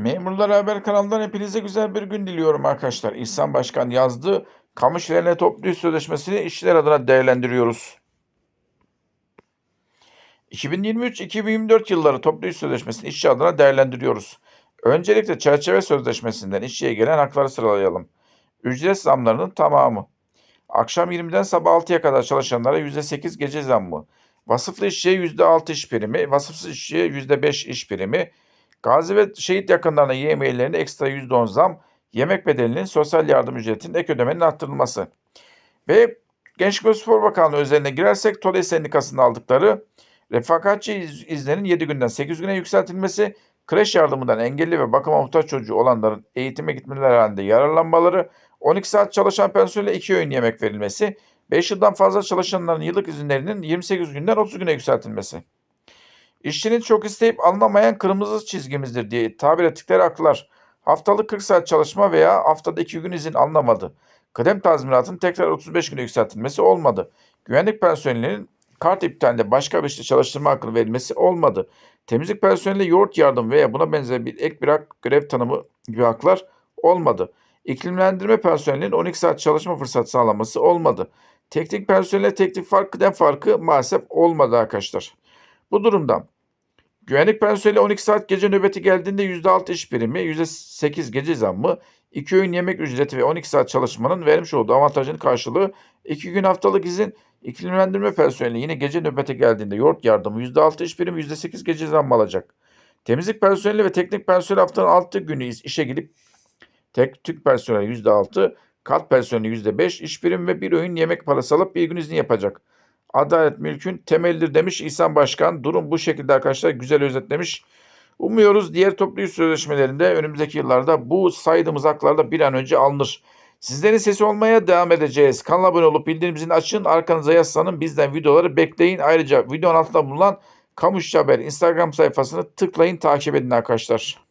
Memurlar Haber kanalından hepinize güzel bir gün diliyorum arkadaşlar. İhsan Başkan yazdı. Kamu işlerine toplu iş sözleşmesini işçiler adına değerlendiriyoruz. 2023-2024 yılları toplu iş sözleşmesini işçi adına değerlendiriyoruz. Öncelikle çerçeve sözleşmesinden işçiye gelen hakları sıralayalım. Ücret zamlarının tamamı. Akşam 20'den sabah 6'ya kadar çalışanlara %8 gece zammı. Vasıflı işçiye %6 iş primi, vasıfsız işçiye %5 iş primi, Gazi ve şehit yakınlarına yemeğlerine ekstra %10 zam, yemek bedelinin sosyal yardım ücretinin ek ödemenin arttırılması. Ve Gençlik ve Spor Bakanlığı özeline girersek TODE Sendikası'nın aldıkları refakatçi iz- izlerin 7 günden 8 güne yükseltilmesi, kreş yardımından engelli ve bakıma muhtaç çocuğu olanların eğitime gitmeleri halinde yararlanmaları, 12 saat çalışan personele 2 öğün yemek verilmesi, 5 yıldan fazla çalışanların yıllık izinlerinin 28 günden 30 güne yükseltilmesi. İşçinin çok isteyip alınamayan kırmızı çizgimizdir diye tabir ettikleri haklar. Haftalık 40 saat çalışma veya haftada 2 gün izin alınamadı. Kıdem tazminatının tekrar 35 güne yükseltilmesi olmadı. Güvenlik personelinin kart iptalinde başka bir işte çalıştırma hakkını verilmesi olmadı. Temizlik personeline yoğurt yardım veya buna benzer bir ek bir hak, görev tanımı gibi haklar olmadı. İklimlendirme personelinin 12 saat çalışma fırsatı sağlaması olmadı. Teknik personele teknik fark, kıdem farkı maalesef olmadı arkadaşlar. Bu durumda güvenlik personeli 12 saat gece nöbeti geldiğinde %6 iş birimi, %8 gece zammı, 2 öğün yemek ücreti ve 12 saat çalışmanın vermiş olduğu avantajın karşılığı 2 gün haftalık izin, iklimlendirme personeli yine gece nöbete geldiğinde yoğurt yardımı %6 iş birimi, %8 gece zammı alacak. Temizlik personeli ve teknik personeli haftanın 6 günü iş- işe gidip teknik personeli %6, kat personeli %5 iş birimi ve bir öğün yemek parası alıp bir gün izni yapacak. Adalet mülkün temelidir demiş İhsan Başkan. Durum bu şekilde arkadaşlar güzel özetlemiş. Umuyoruz diğer toplu iş sözleşmelerinde önümüzdeki yıllarda bu saydığımız haklarda bir an önce alınır. Sizlerin sesi olmaya devam edeceğiz. Kanala abone olup bildirimini açın. Arkanıza yaslanın. Bizden videoları bekleyin. Ayrıca videonun altında bulunan Kamu İşçi Haber Instagram sayfasını tıklayın takip edin arkadaşlar.